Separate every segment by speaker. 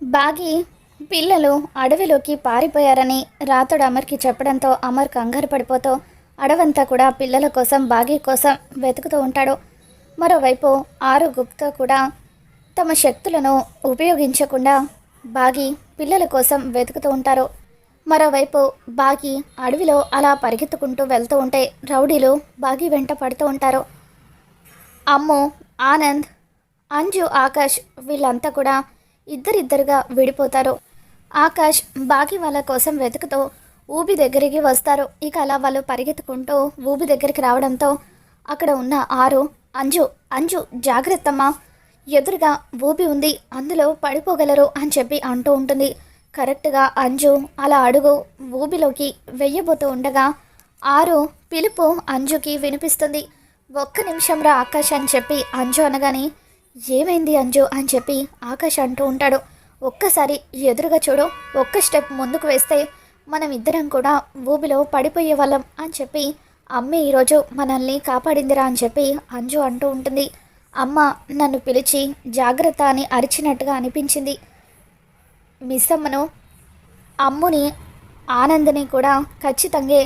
Speaker 1: బాగి పిల్లలు అడవిలోకి పారిపోయారని రాతడు అమర్కి చెప్పడంతో అమర్ కంగారు పడిపోతూ అడవంతా కూడా పిల్లల కోసం బాగి కోసం వెతుకుతూ ఉంటాడు. మరోవైపు ఆరు గుప్తా కూడా తమ శక్తులను ఉపయోగించకుండా బాగి పిల్లల కోసం వెతుకుతూ ఉంటారు. మరోవైపు బాగి అడవిలో అలా పరిగెత్తుకుంటూ వెళ్తూ ఉంటే రౌడీలు బాగి వెంట పడుతూ ఉంటారు. అమ్ము ఆనంద్ అంజు ఆకాష్ వీళ్ళంతా కూడా ఇద్దరిద్దరుగా విడిపోతారు. ఆకాష్ బాగి వాళ్ళ కోసం వెతుకుతూ ఊబి దగ్గరికి వస్తారు. ఇక అలా వాళ్ళు పరిగెత్తుకుంటూ ఊబి దగ్గరికి రావడంతో అక్కడ ఉన్న ఆరు అంజు అంజు జాగ్రత్తమ్మా ఎదురుగా ఊబి ఉంది అందులో పడిపోగలరు అని చెప్పి అంటూ ఉంటుంది. కరెక్ట్గా అంజు అలా అడుగు ఊబిలోకి వెయ్యబోతూ ఉండగా ఆరు పిలుపు అంజుకి వినిపిస్తుంది. ఒక్క నిమిషం రా ఆకాష్ అని చెప్పి అంజు అనగానే ఏమైంది అంజు అని చెప్పి ఆకాష్ అంటూ ఉంటాడు. ఒక్కసారి ఎదురుగా చూడు ఒక్క స్టెప్ ముందుకు వేస్తే మనం ఇద్దరం కూడా ఊబిలో పడిపోయే వాళ్ళం అని చెప్పి అమ్మ ఈరోజు మనల్ని కాపాడిందిరా అని చెప్పి అంజు అంటూ ఉంటుంది. అమ్మ నన్ను పిలిచి జాగ్రత్త అని అరిచినట్టుగా అనిపించింది. మిస్ అమ్మను అమ్ముని ఆనందని కూడా ఖచ్చితంగా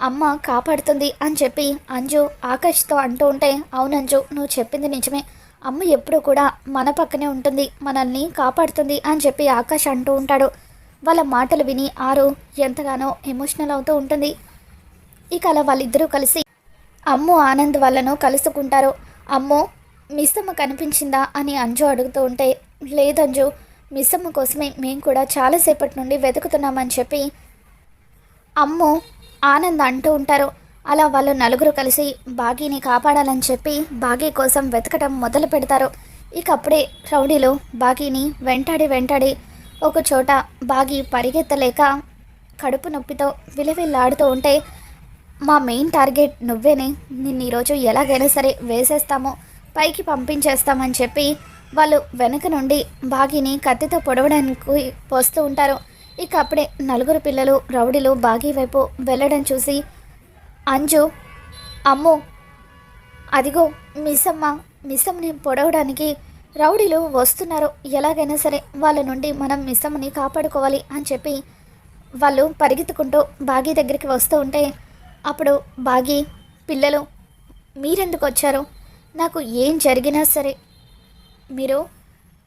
Speaker 1: అమ్మ కాపాడుతుంది అని చెప్పి అంజు ఆకాష్తో అంటూ ఉంటే అవునంజు నువ్వు చెప్పింది నిజమే. అమ్మ ఎప్పుడూ కూడా మన పక్కనే ఉంటుంది మనల్ని కాపాడుతుంది అని చెప్పి ఆకాష్ అంటూ ఉంటాడు. వాళ్ళ మాటలు విని ఆరు ఎంతగానో ఎమోషనల్ అవుతూ ఉంటుంది. ఇక అలా వాళ్ళిద్దరూ కలిసి అమ్ము ఆనంద్ వాళ్ళను కలుసుకుంటారు. అమ్మో మిస్సమ్మ కనిపించిందా అని అంజు అడుగుతూ ఉంటే లేదంజు మిస్సమ్మ కోసమే మేము కూడా చాలాసేపటి నుండి వెతుకుతున్నామని చెప్పి అమ్ము ఆనంద్ అంటూ ఉంటారు. అలా వాళ్ళు నలుగురు కలిసి బాగీని కాపాడాలని చెప్పి బాగీ కోసం వెతకటం మొదలు పెడతారు. ఇక అప్పుడే రౌడీలు బాగీని వెంటాడి వెంటాడి ఒక చోట బాగి పరిగెత్తలేక కడుపు నొప్పితో విలవిల్లాడుతూ ఉంటే మా మెయిన్ టార్గెట్ నువ్వేనే. నిన్ను ఈరోజు ఎలాగైనా సరే వేసేస్తాము. పైకి పంపించేస్తామని చెప్పి వాళ్ళు వెనుక నుండి బాగిని కత్తితో పొడవడానికి వస్తూ ఉంటారు. ఇక అప్పుడే నలుగురు పిల్లలు రౌడీలు బాగీ వైపు వెళ్ళడం చూసి అంజు అమ్ము అదిగో మిస్సమ్మ మిస్సమ్మని పొడవడానికి రౌడీలు వస్తున్నారు. ఎలాగైనా సరే వాళ్ళ నుండి మనం మిస్సమ్మని కాపాడుకోవాలి అని చెప్పి వాళ్ళు పరిగెత్తుకుంటూ బాగీ దగ్గరికి వస్తూ ఉంటే అప్పుడు బాగీ పిల్లలు మీరెందుకు వచ్చారు? నాకు ఏం జరిగినా సరే మీరు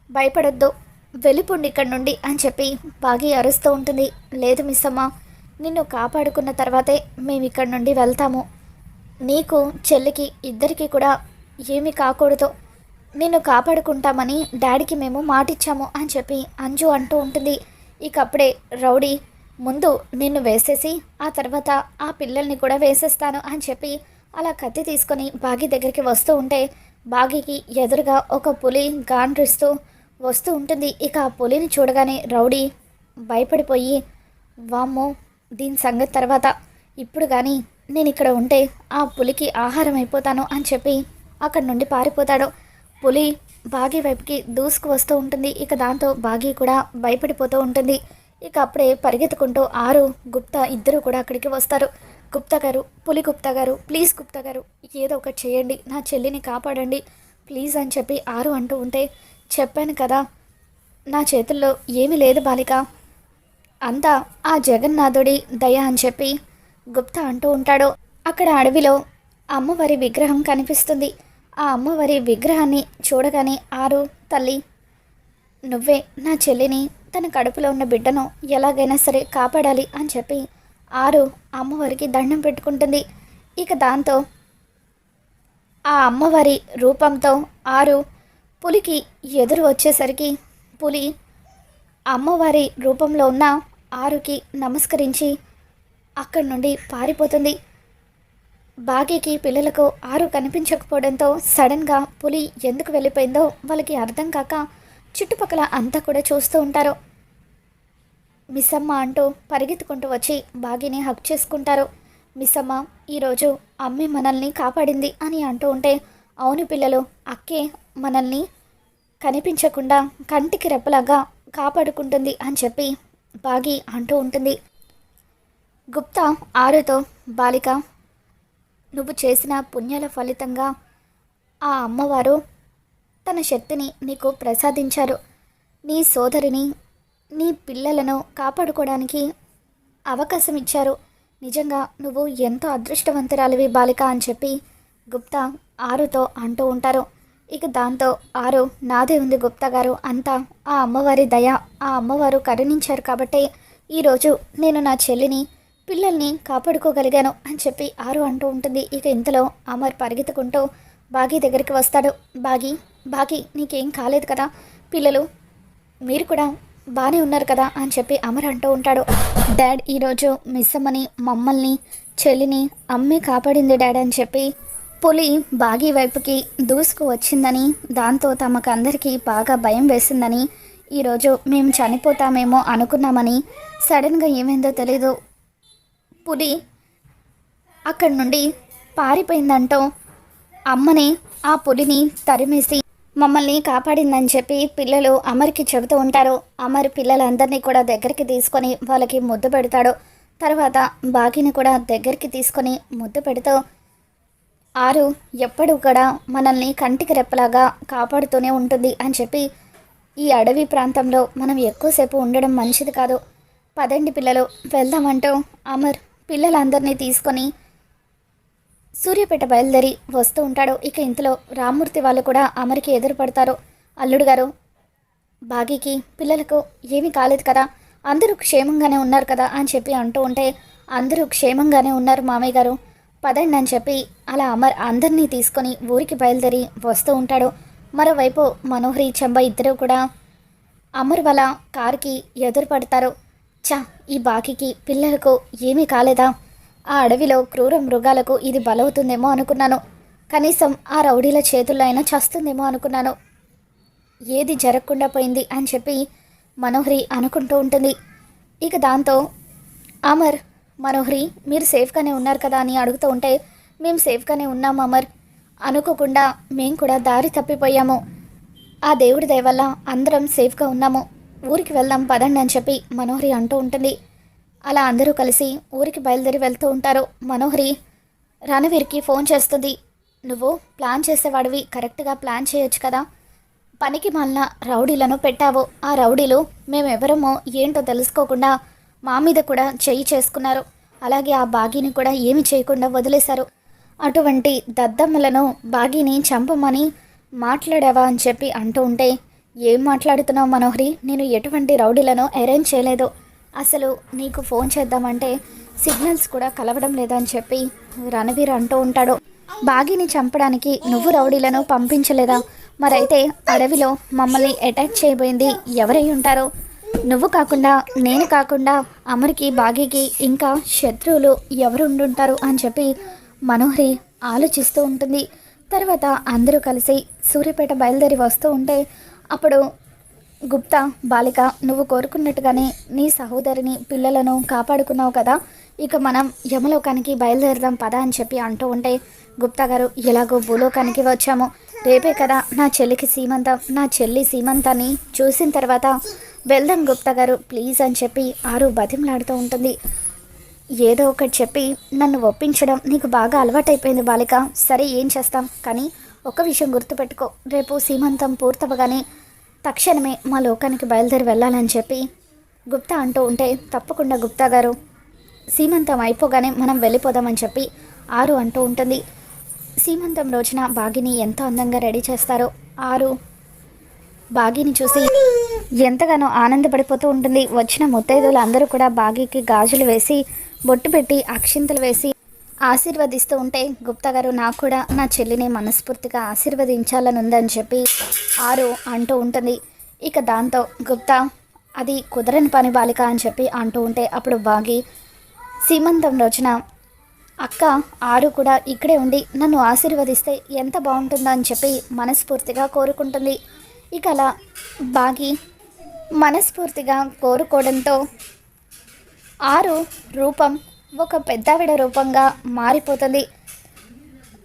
Speaker 1: భయపడొద్దు. వెళ్ళిపోండి ఇక్కడి నుండి అని చెప్పి బాగీ అరుస్తూ ఉంటుంది. లేదు మిస్సమ్మ నిన్ను కాపాడుకున్న తర్వాతే మేము ఇక్కడి నుండి వెళ్తాము. నీకు చెల్లికి ఇద్దరికి కూడా ఏమీ కాకూడదు. నిన్ను కాపాడుకుంటామని డాడీకి మేము మాటిచ్చాము అని చెప్పి అంజు అంటూ ఉంటుంది. ఇక అప్పుడే రౌడీ ముందు నిన్ను వేసేసి ఆ తర్వాత ఆ పిల్లల్ని కూడా వేసేస్తాను అని చెప్పి అలా కత్తి తీసుకొని బాగి దగ్గరికి వస్తూ ఉంటే బాగికి ఎదురుగా ఒక పులి గాండ్రిస్తూ వస్తూ ఉంటుంది. ఇక ఆ పులిని చూడగానే రౌడీ భయపడిపోయి వామ్మో దీని సంగతి తర్వాత. ఇప్పుడు కానీ నేను ఇక్కడ ఉంటే ఆ పులికి ఆహారం అయిపోతాను అని చెప్పి అక్కడి నుండి పారిపోతాడు. పులి బాగి వైపుకి దూసుకు వస్తూ ఉంటుంది. ఇక దాంతో బాగి కూడా భయపడిపోతూ ఉంటుంది. ఇక అప్పుడే పరిగెత్తుకుంటూ ఆరు గుప్తా ఇద్దరు కూడా అక్కడికి వస్తారు. గుప్తా గారు పులి గుప్తా గారు ప్లీజ్ గుప్తా గారు ఏదో ఒకటి చేయండి. నా చెల్లిని కాపాడండి. ప్లీజ్ అని చెప్పి ఆరు అంటూ ఉంటే చెప్పాను కదా నా చేతుల్లో ఏమీ లేదు బాలిక. అంతా ఆ జగన్నాథుడి దయ అని చెప్పి గుప్తా అంటూ ఉంటాడు. అక్కడ అడవిలో అమ్మవారి విగ్రహం కనిపిస్తుంది. ఆ అమ్మవారి విగ్రహాన్ని చూడగానే ఆరు తల్లి నువ్వే నా చెల్లిని తన కడుపులో ఉన్న బిడ్డను ఎలాగైనా సరే కాపాడాలి అని చెప్పి ఆరు అమ్మవారికి దండం పెట్టుకుంటుంది. ఇక దాంతో ఆ అమ్మవారి రూపంతో ఆరు పులికి ఎదురు వచ్చేసరికి పులి అమ్మవారి రూపంలో ఉన్న ఆరుకి నమస్కరించి అక్కడి నుండి పారిపోతుంది. బాగీకి పిల్లలకు ఆరు కనిపించకపోవడంతో సడన్గా పులి ఎందుకు వెళ్ళిపోయిందో వాళ్ళకి అర్థం కాక చుట్టుపక్కల అంతా కూడా చూస్తూ ఉంటారు. మిస్సమ్మ అంటూ పరిగెత్తుకుంటూ వచ్చి బాగీని హక్ చేసుకుంటారు. మిస్సమ్మ ఈరోజు అమ్మే మనల్ని కాపాడింది అని అంటూ ఉంటే అవును పిల్లలు అక్కే మనల్ని కనిపించకుండా కంటికి రెప్పలాగా కాపాడుకుంటుంది అని చెప్పి బాగి అంటూ ఉంటుంది. గుప్తా ఆరుతో బాలిక నువ్వు చేసిన పుణ్యాల ఫలితంగా ఆ అమ్మవారు తన శక్తిని నీకు ప్రసాదించారు. నీ సోదరిని నీ పిల్లలను కాపాడుకోవడానికి అవకాశం ఇచ్చారు. నిజంగా నువ్వు ఎంతో అదృష్టవంతురాలివి బాలిక అని చెప్పి గుప్తా ఆరుతో అంటూ ఉంటారు. ఇక దాంతో ఆరు నాదే ఉంది గుప్తా గారు అంతా. ఆ అమ్మవారి దయ ఆ అమ్మవారు కరుణించారు కాబట్టి ఈరోజు నేను నా చెల్లిని పిల్లల్ని కాపాడుకోగలిగాను అని చెప్పి ఆరు అంటూ ఉంటుంది. ఇక ఇంతలో అమర్ పరిగెత్తుకుంటూ బాగీ దగ్గరికి వస్తాడు. బాగి బాగి నీకేం కాలేదు కదా? పిల్లలు మీరు కూడా బాగానే ఉన్నారు కదా? అని చెప్పి అమర్ అంటూ ఉంటాడు. డాడ్ ఈరోజు మిస్ అమ్మని మమ్మల్ని చెల్లిని అమ్మే కాపాడింది డాడ్ అని చెప్పి పులి బాగి వైపుకి దూసుకు వచ్చిందని దాంతో తమకు అందరికీ బాగా భయం వేసిందని ఈరోజు మేము చనిపోతామేమో అనుకున్నామని సడన్గా ఏమైందో తెలీదు. పులి అక్కడి నుండి పారిపోయిందంటూ అమ్మని ఆ పులిని తరిమేసి మమ్మల్ని కాపాడిందని చెప్పి పిల్లలు అమర్కి చెబుతూ ఉంటారు. అమర్ పిల్లలందరినీ కూడా దగ్గరికి తీసుకొని వాళ్ళకి ముద్దు పెడతాడు. తర్వాత బాగిని కూడా దగ్గరికి తీసుకొని ముద్దు పెడుతూ ఆరు ఎప్పుడు కూడా మనల్ని కంటికి రెప్పలాగా కాపాడుతూనే ఉంటుంది అని చెప్పి ఈ అడవి ప్రాంతంలో మనం ఎక్కువసేపు ఉండడం మంచిది కాదు. పదండి పిల్లలు వెళ్దామంటూ అమర్ పిల్లలందరినీ తీసుకొని సూర్యపేట బయలుదేరి వస్తూ ఉంటాడు. ఇక ఇంతలో రామ్మూర్తి వాళ్ళు కూడా అమర్కి ఎదురుపడతారు. అల్లుడు గారు బాగీకి పిల్లలకు ఏమీ కాలేదు కదా అందరూ క్షేమంగానే ఉన్నారు కదా అని చెప్పి అంటూ ఉంటే అందరూ క్షేమంగానే ఉన్నారు మామయ్య గారు. పదండి అని చెప్పి అలా అమర్ అందరినీ తీసుకొని ఊరికి బయలుదేరి వస్తూ ఉంటాడు. మరోవైపు మనోహరి చెంబ ఇద్దరు కూడా అమర్ వల్ల కారుకి ఎదురు పడతారు. చా ఈ బాకీకి పిల్లలకు ఏమీ కాలేదా? ఆ అడవిలో క్రూర మృగాలకు ఇది బలవుతుందేమో అనుకున్నాను. కనీసం ఆ రౌడీల చేతుల్లో అయినా చస్తుందేమో అనుకున్నాను. ఏది జరగకుండా పోయింది అని చెప్పి మనోహరి అనుకుంటూ ఉంటుంది. ఇక దాంతో అమర్ మనోహరి మీరు సేఫ్గానే ఉన్నారు కదా అని అడుగుతూ ఉంటే మేము సేఫ్గానే ఉన్నాం అమర్. అనుకోకుండా మేము కూడా దారి తప్పిపోయాము. ఆ దేవుడి దయవల్ల అందరం సేఫ్గా ఉన్నాము. ఊరికి వెళ్దాం పదండి అని చెప్పి మనోహరి అంటూ ఉంటుంది. అలా అందరూ కలిసి ఊరికి బయలుదేరి వెళ్తూ ఉంటారు. మనోహరి రణవీర్కి ఫోన్ చేస్తుంది. నువ్వు ప్లాన్ చేసేవాడివి కరెక్ట్గా ప్లాన్ చేయొచ్చు కదా. పనికి మళ్ళీ రౌడీలను పెట్టావు. ఆ రౌడీలు మేమెవరమో ఏంటో తెలుసుకోకుండా మా మీద కూడా చెయ్యి చేసుకున్నారు. అలాగే ఆ బాగీని కూడా ఏమి చేయకుండా వదిలేశారు. అటువంటి దద్దమ్మలను బాగీని చంపమని మాట్లాడావా అని చెప్పి అంటూ ఉంటే ఏం మాట్లాడుతున్నావు మనోహరి? నేను ఎటువంటి రౌడీలను అరేంజ్ చేయలేదు. అసలు నీకు ఫోన్ చేద్దామంటే సిగ్నల్స్ కూడా కలవడం లేదని చెప్పి రణవీర్ అంటూ ఉంటాడు. బాగిని చంపడానికి నువ్వు రౌడీలను పంపించలేదా? మరైతే అడవిలో మమ్మల్ని అటాక్ చేయబోయింది ఎవరై ఉంటారో? నువ్వు కాకుండా నేను కాకుండా అమర్కి బాగీకి ఇంకా శత్రువులు ఎవరు ఉండుంటారు అని చెప్పి మనోహరి ఆలోచిస్తూ ఉంటుంది. తర్వాత అందరూ కలిసి సూర్యపేట బయలుదేరి వస్తూ ఉంటే అప్పుడు గుప్తా బాలిక నువ్వు కోరుకున్నట్టుగానే నీ సహోదరిని పిల్లలను కాపాడుకున్నావు కదా ఇక మనం యమలోకానికి బయలుదేరదాం పదా అని చెప్పి అంటూ ఉంటే గుప్తా గారు ఎలాగో భూలోకానికి వచ్చాము. రేపే కదా నా చెల్లికి సీమంతం నా చెల్లి సీమంతాన్ని చూసిన తర్వాత వెళ్దాం గుప్తా గారు. ప్లీజ్ అని చెప్పి ఆరు బతిమలాడుతూ ఉంటుంది. ఏదో ఒకటి చెప్పి నన్ను ఒప్పించడం నీకు బాగా అలవాటైపోయింది బాలిక. సరే ఏం చేస్తాం? కానీ ఒక విషయం గుర్తుపెట్టుకో. రేపు సీమంతం పూర్తవగానే తక్షణమే మా లోకానికి బయలుదేరి వెళ్ళాలని చెప్పి గుప్తా అంటూ ఉంటే తప్పకుండా గుప్తా గారు. సీమంతం అయిపోగానే మనం వెళ్ళిపోదామని చెప్పి ఆరు అంటూ ఉంటుంది. సీమంతం రోజున బాగిని ఎంతో అందంగా రెడీ చేస్తారో ఆరు బాగీని చూసి ఎంతగానో ఆనందపడిపోతూ ఉంటుంది. వచ్చిన ముత్తైదులు అందరూ కూడా బాగీకి గాజులు వేసి బొట్టు పెట్టి అక్షింతలు వేసి ఆశీర్వదిస్తూ ఉంటే గుప్తా గారు నాకు కూడా నా చెల్లిని మనస్ఫూర్తిగా ఆశీర్వదించాలని ఉందని చెప్పి ఆరు అంటూ ఉంటుంది. ఇక దాంతో గుప్తా అది కుదరని పని బాలిక అని చెప్పి అంటూ ఉంటే అప్పుడు బాగి సీమంతం రోజున అక్క ఆరు కూడా ఇక్కడే ఉండి నన్ను ఆశీర్వదిస్తే ఎంత బాగుంటుందో అని చెప్పి మనస్ఫూర్తిగా కోరుకుంటుంది. ఇక అలా బాగి మనస్ఫూర్తిగా కోరుకోవడంతో ఆరు రూపం ఒక పెద్దావిడ రూపంగా మారిపోతుంది.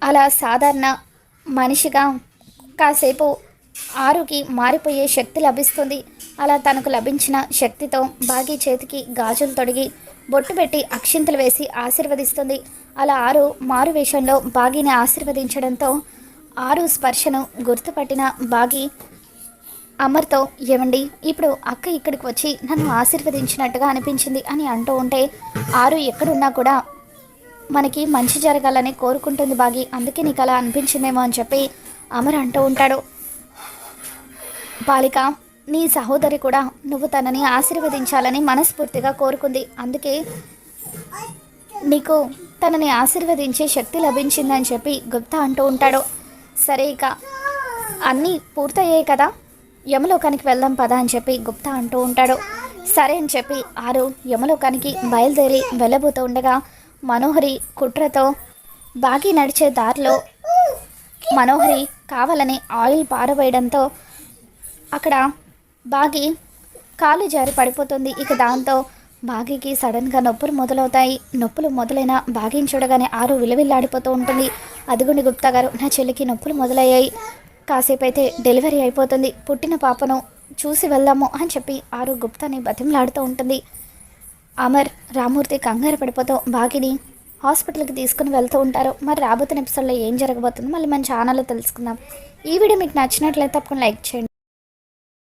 Speaker 1: అలా సాధారణ మనిషిగా కాసేపు ఆరుకి మారిపోయే శక్తి లభిస్తుంది. అలా తనకు లభించిన శక్తితో బాగి చేతికి గాజులు తొడిగి బొట్టు పెట్టి అక్షింతలు వేసి ఆశీర్వదిస్తుంది. అలా ఆరు మారు వేషంలో బాగిని ఆశీర్వదించడంతో ఆరు స్పర్శను గుర్తుపట్టిన బాగి అమర్తో ఏమండి ఇప్పుడు అక్క ఇక్కడికి వచ్చి నన్ను ఆశీర్వదించినట్టుగా అనిపించింది అని అంటూ ఉంటే ఆరు ఎక్కడున్నా కూడా మనకి మంచి జరగాలని కోరుకుంటుంది బాగి అందుకే నీకు అలా అనిపించిందేమో అని చెప్పి అమర్ అంటూ ఉంటాడు. బాలిక నీ సహోదరి కూడా నువ్వు తనని ఆశీర్వదించాలని మనస్ఫూర్తిగా కోరుకుంది. అందుకే నీకు తనని ఆశీర్వదించే శక్తి లభించిందని చెప్పి గుప్తా అంటూ ఉంటాడు. సరే ఇక అన్నీ పూర్తయ్యాయి కదా? యమలోకానికి వెళ్దాం పదా అని చెప్పి గుప్తా అంటూ ఉంటాడు. సరే అని చెప్పి ఆరు యమలోకానికి బయలుదేరి వెళ్ళబోతూ ఉండగా మనోహరి కుట్రతో బాగి నడిచే దారిలో మనోహరి కావాలని ఆయిల్ పారవేయడంతో అక్కడ బాగి కాలు జారి పడిపోతుంది. ఇక దాంతో బాగికి సడన్గా నొప్పులు మొదలవుతాయి. నొప్పులు మొదలైన బాగిని చూడగానే ఆరు విలువిల్లాడిపోతూ ఉంటుంది. అదిగుండి గుప్తా గారు నా చెల్లికి నొప్పులు మొదలయ్యాయి. కాసేపు అయితే డెలివరీ అయిపోతుంది. పుట్టిన పాపను చూసి వెళ్దాము అని చెప్పి ఆరు గుప్తాని బతిమలాడుతూ ఉంటుంది. అమర్ రామూర్తి కంగారు పడిపోతూ బాగిని హాస్పిటల్కి తీసుకుని వెళ్తూ ఉంటారు. మరి రాబోతున్న ఎపిసోడ్లో ఏం జరగబోతుందో మళ్ళీ మన ఛానల్లో తెలుసుకుందాం. ఈ వీడియో మీకు నచ్చినట్లయితే తప్పకుండా లైక్ చేయండి.